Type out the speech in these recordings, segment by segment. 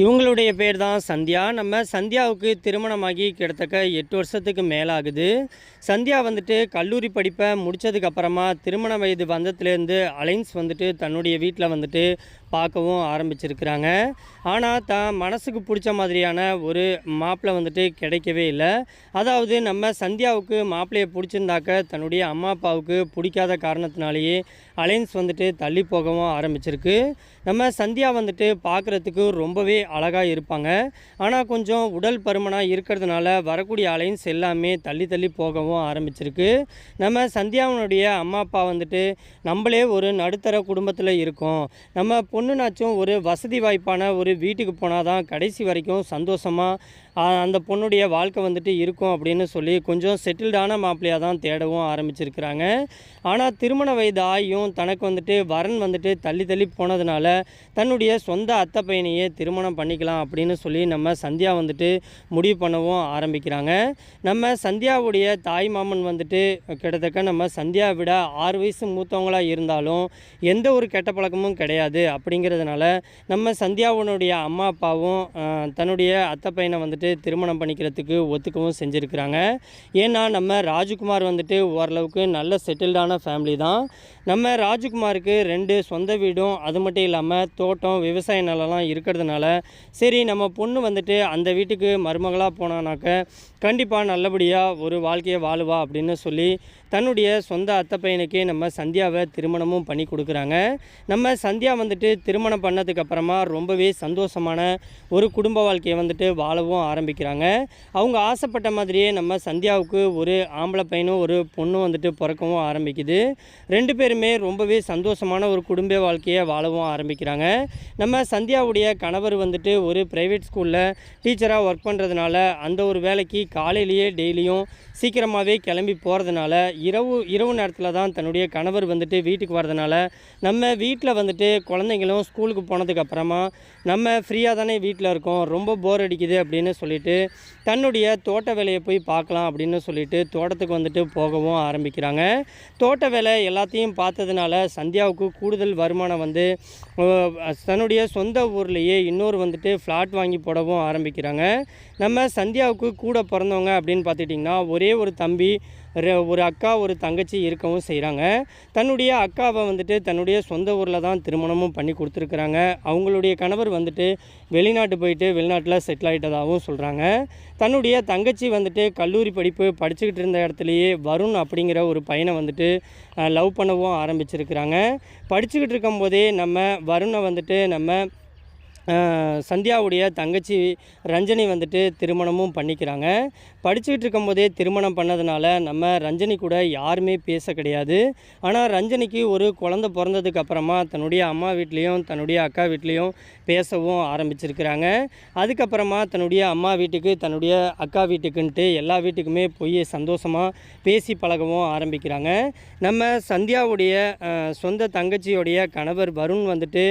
இவங்களுடைய பேர் தான் சந்தியா. நம்ம சந்தியாவுக்கு திருமணமாகி கிட்டத்தட்ட எட்டு வருஷத்துக்கு மேலாகுது. சந்தியா வந்துட்டு கல்லூரி படிப்பை முடித்ததுக்கப்புறமா திருமண வயது வந்ததுலேருந்து அலைன்ஸ் வந்துட்டு தன்னுடைய வீட்டில் வந்துட்டு பார்க்கவும் ஆரம்பிச்சிருக்கிறாங்க. ஆனால் தான் மனசுக்கு பிடிச்ச மாதிரியான ஒரு மாப்பிள்ளை வந்துட்டு கிடைக்கவே இல்லை. அதாவது நம்ம சந்தியாவுக்கு மாப்பிள்ளையை பிடிச்சிருந்தாக்க தன்னுடைய அம்மா அப்பாவுக்கு பிடிக்காத காரணத்தினாலேயே அலைன்ஸ் வந்துட்டு தள்ளி போகவும் ஆரம்பிச்சிருக்கு. நம்ம சந்தியா வந்துட்டு பார்க்குறதுக்கு ரொம்பவே அழகாக இருப்பாங்க. ஆனால் கொஞ்சம் உடல் பருமனாக இருக்கிறதுனால வரக்கூடிய அலைன்ஸ் எல்லாமே தள்ளி தள்ளி போகவும் ஆரம்பிச்சிருக்கு. நம்ம சந்தியாவினுடைய அம்மா அப்பா வந்துட்டு நம்மளே ஒரு நடுத்தர குடும்பத்தில் இருக்கோம். நம்ம பொண்ணுனாச்சும் ஒரு வசதி வாய்ப்பான ஒரு வீட்டுக்கு போனால் தான் கடைசி வரைக்கும் சந்தோஷமாக அந்த பொண்ணுடைய வாழ்க்கை வந்துட்டு இருக்கும் அப்படின்னு சொல்லி கொஞ்சம் செட்டில்டான மாப்பிள்ளையாக தான் தேடவும் ஆரம்பிச்சிருக்கிறாங்க. ஆனால் திருமண வயது ஆகியும் தனக்கு வந்துட்டு வரன் வந்துட்டு தள்ளி தள்ளி போனதுனால தன்னுடைய சொந்த அத்தை பையனையே திருமணம் பண்ணிக்கலாம் அப்படின்னு சொல்லி நம்ம சந்தியா வந்துட்டு முடிவு பண்ணவும் ஆரம்பிக்கிறாங்க. நம்ம சந்தியாவுடைய தாய் மாமன் வந்துட்டு கிட்டத்தட்ட நம்ம சந்தியா விட ஆறு வயசு மூத்தவங்களாக இருந்தாலும் எந்த ஒரு கெட்ட பழக்கமும் கிடையாது அப்படிங்கிறதுனால நம்ம சந்தியாவுடைய அம்மா அப்பாவும் தன்னுடைய அத்தை பையனை வந்துட்டு திருமணம் பண்ணிக்கிறதுக்கு ஒத்துக்கவும் செஞ்சுருக்கிறாங்க. ஏன்னா நம்ம ராஜ்குமார் வந்துட்டு ஓரளவுக்கு நல்ல செட்டில்டான ஃபேமிலி தான். நம்ம ராஜ்குமாருக்கு ரெண்டு சொந்த வீடும் அது மட்டும் இல்லாமல் தோட்டம் விவசாய நிலம்லாம் இருக்கிறதுனால சரி நம்ம பொண்ணு வந்துட்டு அந்த வீட்டுக்கு மருமகளாக போனானாக்க கண்டிப்பாக நல்லபடியாக ஒரு வாழ்க்கையை வாழுவா அப்படின்னு சொல்லி தன்னுடைய சொந்த அத்தை பையனுக்கே நம்ம சந்தியாவை திருமணமும் பண்ணி கொடுக்குறாங்க. நம்ம சந்தியா வந்துட்டு திருமணம் பண்ணதுக்கு அப்புறமா ரொம்பவே சந்தோஷமான ஒரு குடும்ப வாழ்க்கையை வந்துட்டு வாழவும் ஆரம்பிக்கிறாங்க. அவங்க ஆசைப்பட்ட மாதிரியே நம்ம சந்தியாவுக்கு ஒரு ஆம்பளை பையனும் ஒரு பொண்ணும் வந்துட்டு பிறக்கவும் ஆரம்பிக்குது. ரெண்டு பேருமே ரொம்பவே சந்தோஷமான ஒரு குடும்ப வாழ்க்கையை வாழவும் ஆரம்பிக்கிறாங்க. நம்ம சந்தியாவுடைய கணவர் வந்துட்டு ஒரு ப்ரைவேட் ஸ்கூலில் டீச்சராக ஒர்க் பண்ணுறதுனால அந்த ஒரு வேலைக்கு காலையிலேயே டெய்லியும் சீக்கிரமாகவே கிளம்பி போகிறதுனால இரவு இரவு நேரத்தில் தான் தன்னுடைய கணவர் வந்துட்டு வீட்டுக்கு வரதுனால நம்ம வீட்டில் வந்துட்டு குழந்தைங்களும் ஸ்கூலுக்கு போனதுக்கப்புறமா நம்ம நம்ம ஃப்ரீயாக தானே வீட்டில் இருக்கோம். ரொம்ப போர் அடிக்குது அப்படின்னு சொல்லிட்டு தன்னுடைய தோட்ட வேலையை போய் பார்க்கலாம் அப்படின்னு சொல்லிட்டு தோட்டத்துக்கு வந்துட்டு போகவும் ஆரம்பிக்கிறாங்க. தோட்ட வேலை எல்லாத்தையும் பார்த்ததுனால சந்தியாவுக்கு கூடுதல் வருமானம் வந்து தன்னுடைய சொந்த ஊர்லேயே இன்னொரு வந்துட்டு ஃப்ளாட் வாங்கி போடவும் ஆரம்பிக்கிறாங்க. நம்ம சந்தியாவுக்கு கூட பிறந்தவங்க அப்படின்னு பார்த்துட்டிங்கன்னா ஒரே ஒரு தம்பி ஒரு அக்கா ஒரு தங்கச்சி இருக்கவும் செய்கிறாங்க தன்னுடைய அக்காவை வந்துட்டு தன்னுடைய சொந்த ஊரில் தான் திருமணமும் பண்ணி கொடுத்துருக்குறாங்க. அவங்களுடைய கணவர் வந்துட்டு வெளிநாட்டு போயிட்டு வெளிநாட்டில் செட்டில் ஆகிட்டதாகவும் சொல்கிறாங்க தன்னுடைய தங்கச்சி வந்துட்டு கல்லூரி படிப்பு படிச்சுக்கிட்டு இருந்த இடத்துலையே வருண் அப்படிங்கிற ஒரு பையனை வந்துட்டு லவ் பண்ணவும் ஆரம்பிச்சிருக்கிறாங்க. படிச்சுக்கிட்டு இருக்கும்போதே நம்ம வருணை வந்துட்டு நம்ம சந்தியாவுடைய தங்கச்சி ரஞ்சனி வந்துட்டு திருமணமும் பண்ணிக்கிறாங்க. படிச்சுக்கிட்டு இருக்கும்போதே திருமணம் பண்ணதுனால நம்ம ரஞ்சனி கூட யாருமே பேச கிடையாது. ஆனால் ரஞ்சனிக்கு ஒரு குழந்த பிறந்ததுக்கு அப்புறமா தன்னுடைய அம்மா வீட்லேயும் தன்னுடைய அக்கா வீட்லேயும் பேசவும் ஆரம்பிச்சிருக்கிறாங்க. அதுக்கப்புறமா தன்னுடைய அம்மா வீட்டுக்கு தன்னுடைய அக்கா வீட்டுக்குன்ட்டு எல்லா வீட்டுக்குமே போய் சந்தோஷமாக பேசி பழகவும் ஆரம்பிக்கிறாங்க. நம்ம சந்தியாவுடைய சொந்த தங்கச்சியோடைய கணவர் வருண் வந்துட்டு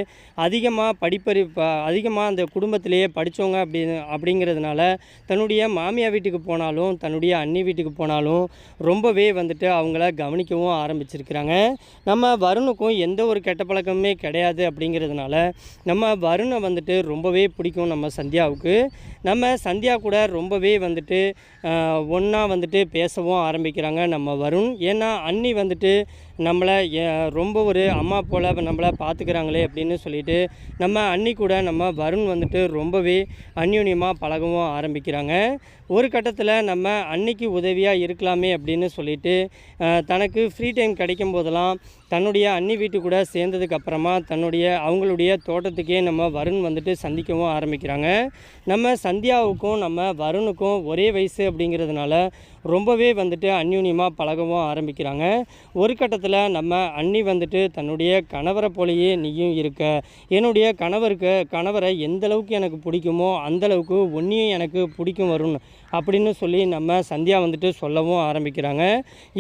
அதிகமாக படிப்பறி அதிகமாக அந்த குடும்பத்திலேயே படித்தவங்க அப்படி அப்படிங்கிறதுனால தன்னுடைய மாமியார் வீட்டுக்கு போனாலும் தன்னுடைய அண்ணி வீட்டுக்கு போனாலும் ரொம்பவே வந்துட்டு அவங்கள கவனிக்கவும் ஆரம்பிச்சிருக்கிறாங்க. நம்ம வருணுக்கும் எந்த ஒரு கெட்ட பழக்கமுமே கிடையாது அப்படிங்கிறதுனால நம்ம வருணை வந்துட்டு ரொம்பவே பிடிக்கும் நம்ம சந்தியாவுக்கு. நம்ம சந்தியா கூட ரொம்பவே வந்துட்டு ஒன்றா வந்துட்டு பேசவும் ஆரம்பிக்கிறாங்க நம்ம வருண். ஏன்னா அண்ணி வந்துட்டு நம்மளை ரொம்ப ஒரு அம்மா போல் நம்மளை பார்த்துக்கிறாங்களே அப்படின்னு சொல்லிட்டு நம்ம அன்னி கூட நம்ம வருண் வந்துட்டு ரொம்பவே அந்யோன்யமாக பழகவும் ஆரம்பிக்கிறாங்க. ஒரு கட்டத்தில் நம்ம அன்னைக்கு உதவியாக இருக்கலாமே அப்படின்னு சொல்லிட்டு தனக்கு ஃப்ரீ டைம் கிடைக்கும் போதெல்லாம் தன்னுடைய அண்ணி வீட்டு கூட சேர்ந்ததுக்கு அப்புறமா தன்னுடைய அவங்களுடைய தோட்டத்துக்கே நம்ம வருண் வந்துட்டு சந்திக்கவும் ஆரம்பிக்கிறாங்க. நம்ம சந்தியாவுக்கும் நம்ம வருணுக்கும் ஒரே வயசு அப்படிங்கிறதுனால ரொம்பவே வந்துட்டு அந்யூன்யமாக பழகவும் ஆரம்பிக்கிறாங்க. ஒரு கட்டத்தில் நம்ம அன்னி வந்துட்டு தன்னுடைய கணவரை போலேயே நீயும் இருக்க என்னுடைய கணவருக்கு கணவரை எந்தளவுக்கு எனக்கு பிடிக்குமோ அந்த அளவுக்கு ஒன்றையும் எனக்கு பிடிக்கும் வருண் அப்படின்னு சொல்லி நம்ம சந்தியா வந்துட்டு சொல்லவும் ஆரம்பிக்கிறாங்க.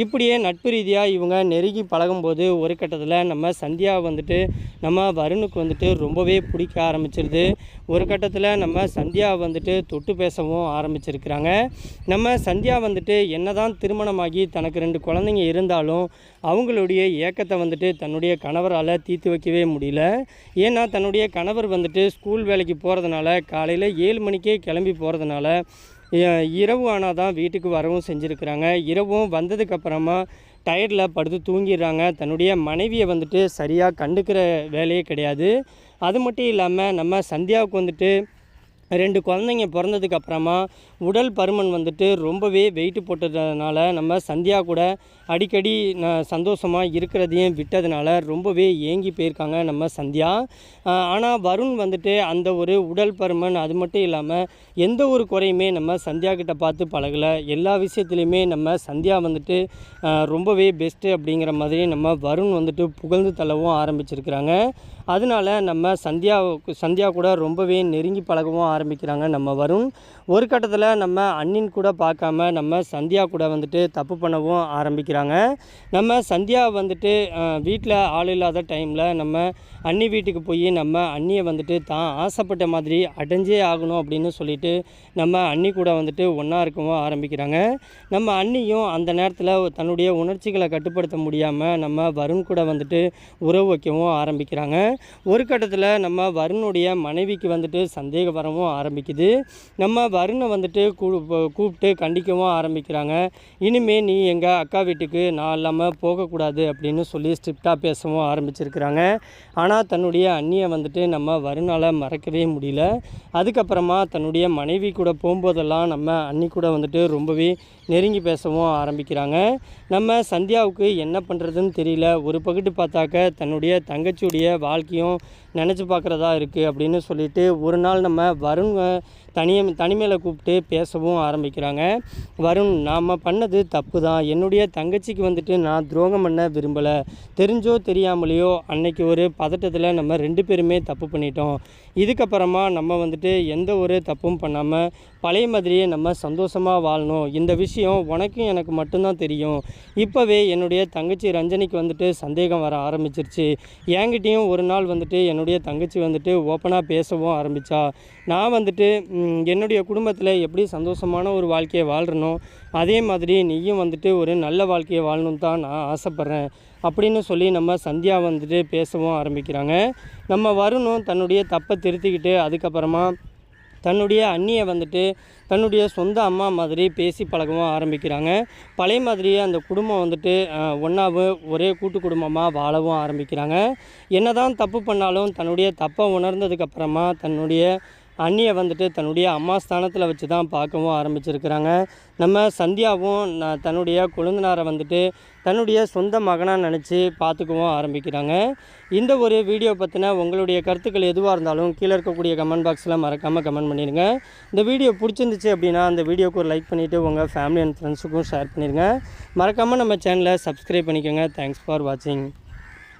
இப்படியே நட்பு ரீதியாக இவங்க நெருங்கி பழகும்போது ஒரு கட்டத்தில் நம்ம சந்தியா வந்துட்டு நம்ம வருணுக்கு வந்துட்டு ரொம்பவே பிடிக்க ஆரம்பிச்சிருது. ஒரு கட்டத்தில் நம்ம சந்தியா வந்துட்டு தொட்டு பேசவும் ஆரம்பிச்சிருக்கிறாங்க. நம்ம சந்தியா வந்துட்டு என்னதான் திருமணமாகி தனக்கு ரெண்டு குழந்தைங்க இருந்தாலும் அவங்களுடைய ஏக்கத்தை வந்துட்டு தன்னுடைய கணவரால் தீர்த்து வைக்கவே முடியல. ஏன்னா தன்னுடைய கணவர் வந்துட்டு ஸ்கூல் வேலைக்கு போகிறதுனால காலையில் ஏழு மணிக்கே கிளம்பி போகிறதுனால இரவு ஆனால் தான் வீட்டுக்கு வரவும் செஞ்சுருக்கிறாங்க. இரவும் வந்ததுக்கப்புறமா டயர்டில் படுத்து தூங்கிடுறாங்க. தன்னுடைய மனைவியை வந்துட்டு சரியாக கண்டுக்கிற வேலையே கிடையாது. அது மட்டும் இல்லாமல் நம்ம சந்தியாவுக்கு வந்துட்டு ரெண்டு குழந்தைங்க பிறந்ததுக்கு அப்புறமா உடல் பருமன் வந்துட்டு ரொம்பவே வெயிட் போட்டதுனால நம்ம சந்தியா கூட அடிக்கடி நான் சந்தோஷமாக இருக்கிறதையும் விட்டதுனால ரொம்பவே ஏங்கி போயிருக்காங்க நம்ம சந்தியா. ஆனால் வருண் வந்துட்டு அந்த ஒரு உடல் பருமன் அது மட்டும் இல்லாமல் எந்த ஒரு குறையுமே நம்ம சந்தியா கிட்ட பார்த்து பழகலை. எல்லா விஷயத்துலையுமே நம்ம சந்தியா வந்துட்டு ரொம்பவே பெஸ்ட்டு அப்படிங்கிற மாதிரி நம்ம வருண் வந்துட்டு புகழ்ந்து தள்ளவும் ஆரம்பிச்சிருக்கிறாங்க. அதனால நம்ம சந்தியா சந்தியா கூட ரொம்பவே நெருங்கி பழகவும் ஆரம்பிக்கிறாங்க. நம்ம வருண் ஒரு கட்டத்தில் நம்ம அண்ணின் கூட பார்க்காம நம்ம சந்தியா கூட வந்துட்டு தப்பு பண்ணவும் ஆரம்பிக்கிறாங்க. நம்ம சந்தியா வந்துட்டு வீட்டில் ஆள் இல்லாத டைமில் நம்ம அண்ணி வீட்டுக்கு போய் நம்ம அண்ணியை வந்துட்டு தான் ஆசைப்பட்ட மாதிரி அடைஞ்சே ஆகணும் அப்படின்னு சொல்லிட்டு நம்ம அண்ணி கூட வந்துட்டு ஒன்றா இருக்கவும் ஆரம்பிக்கிறாங்க. நம்ம அண்ணியும் அந்த நேரத்தில் தன்னுடைய உணர்ச்சிகளை கட்டுப்படுத்த முடியாமல் நம்ம வருண் கூட வந்துட்டு உறவு வைக்கவும் ஆரம்பிக்கிறாங்க. ஒரு கட்டத்தில் நம்ம வருணுடைய மனைவிக்கு வந்துட்டு சந்தேகம் வரவும் ஆரம்பிக்குது. நம்ம வருணை வந்துட்டு கூப்பிட்டு கண்டிக்கவும் ஆரம்பிக்கிறாங்க. இனிமே நீ எங்கள் அக்கா வீட்டுக்கு நான் இல்லாமல் போகக்கூடாது அப்படின்னு சொல்லி ஸ்ட்ரிக்டாக பேசவும் ஆரம்பிச்சிருக்கிறாங்க. ஆனால் தன்னுடைய அண்ணியை வந்துட்டு நம்ம வருணால் மறக்கவே முடியல. அதுக்கப்புறமா தன்னுடைய மனைவி கூட போகும்போதெல்லாம் நம்ம அண்ணி கூட வந்துட்டு ரொம்பவே நெருங்கி பேசவும் ஆரம்பிக்கிறாங்க. நம்ம சந்தியாவுக்கு என்ன பண்ணுறதுன்னு தெரியல. ஒரு பகுட்டு பார்த்தாக்க தன்னுடைய தங்கச்சியுடைய வாழ்க்கையும் நினச்சி பார்க்குறதா இருக்குது அப்படின்னு சொல்லிட்டு ஒரு நாள் நம்ம வருண் தனியை தனிமையில் கூப்பிட்டு பேசவும் ஆரம்பிக்கிறாங்க. வருண் நாம் பண்ணது தப்பு தான் என்னுடைய தங்கச்சிக்கு வந்துட்டு நான் துரோகம் பண்ண விரும்பலை. தெரிஞ்சோ தெரியாமலையோ அன்னைக்கு ஒரு பதட்டத்தில் நம்ம ரெண்டு பேருமே தப்பு பண்ணிட்டோம். இதுக்கப்புறமா நம்ம வந்துட்டு எந்த ஒரு தப்பும் பண்ணாமல் பழைய மாதிரியே நம்ம சந்தோஷமாக வாழணும். இந்த விஷயம் உனக்கும் எனக்கு மட்டும்தான் தெரியும். இப்போவே என்னுடைய தங்கச்சி ரஞ்சனிக்கு வந்துட்டு சந்தேகம் வர ஆரம்பிச்சிருச்சு. என்கிட்டையும் ஒரு நாள் வந்துட்டு என்னுடைய தங்கச்சி வந்துட்டு ஓப்பனாக பேசவும் ஆரம்பித்தா நான் வந்துட்டு என்னுடைய குடும்பத்தில் எப்படி சந்தோஷமான ஒரு வாழ்க்கையை வாழ்கிறனோ அதே மாதிரி நீயும் வந்துட்டு ஒரு நல்ல வாழ்க்கையை வாழணும் தான் நான் ஆசைப்பட்றேன் அப்படின்னு சொல்லி நம்ம சந்தியா வந்துட்டு பேசவும் ஆரம்பிக்கிறாங்க. நம்ம வரணும் தன்னுடைய தப்பை திருத்திக்கிட்டு அதுக்கப்புறமா தன்னுடைய அண்ணியை வந்துட்டு தன்னுடைய சொந்த அம்மா மாதிரி பேசி பழகவும் ஆரம்பிக்கிறாங்க. பழைய மாதிரியே அந்த குடும்பம் வந்துட்டு ஒன்றாவும் ஒரே கூட்டு குடும்பமாக வாழவும் ஆரம்பிக்கிறாங்க. என்ன தான் தப்பு பண்ணாலும் தன்னுடைய தப்பை உணர்ந்ததுக்கப்புறமா தன்னுடைய அண்ணியை வந்துட்டு தன்னுடைய அம்மா ஸ்தானத்தில் வச்சு தான் பார்க்கவும் ஆரம்பிச்சிருக்கிறாங்க. நம்ம சந்தியாவும் தன்னுடைய கொழுந்தனாரை வந்துட்டு தன்னுடைய சொந்த மகனாக நினச்சி பார்த்துக்கவும் ஆரம்பிக்கிறாங்க. இந்த ஒரு வீடியோ பற்றின உங்களுடைய கருத்துக்கள் எதுவாக இருந்தாலும் கீழே இருக்கக்கூடிய கமெண்ட் பாக்ஸில் மறக்காமல் கமெண்ட் பண்ணிடுங்க. இந்த வீடியோ பிடிச்சிருந்துச்சு அப்படின்னா அந்த வீடியோக்கு ஒரு லைக் பண்ணிவிட்டு உங்கள் ஃபேமிலி அண்ட் ஃப்ரெண்ட்ஸுக்கும் ஷேர் பண்ணிடுங்க. மறக்காமல் நம்ம சேனலை சப்ஸ்கிரைப் பண்ணிக்கோங்க. தேங்க்ஸ் ஃபார் வாட்சிங்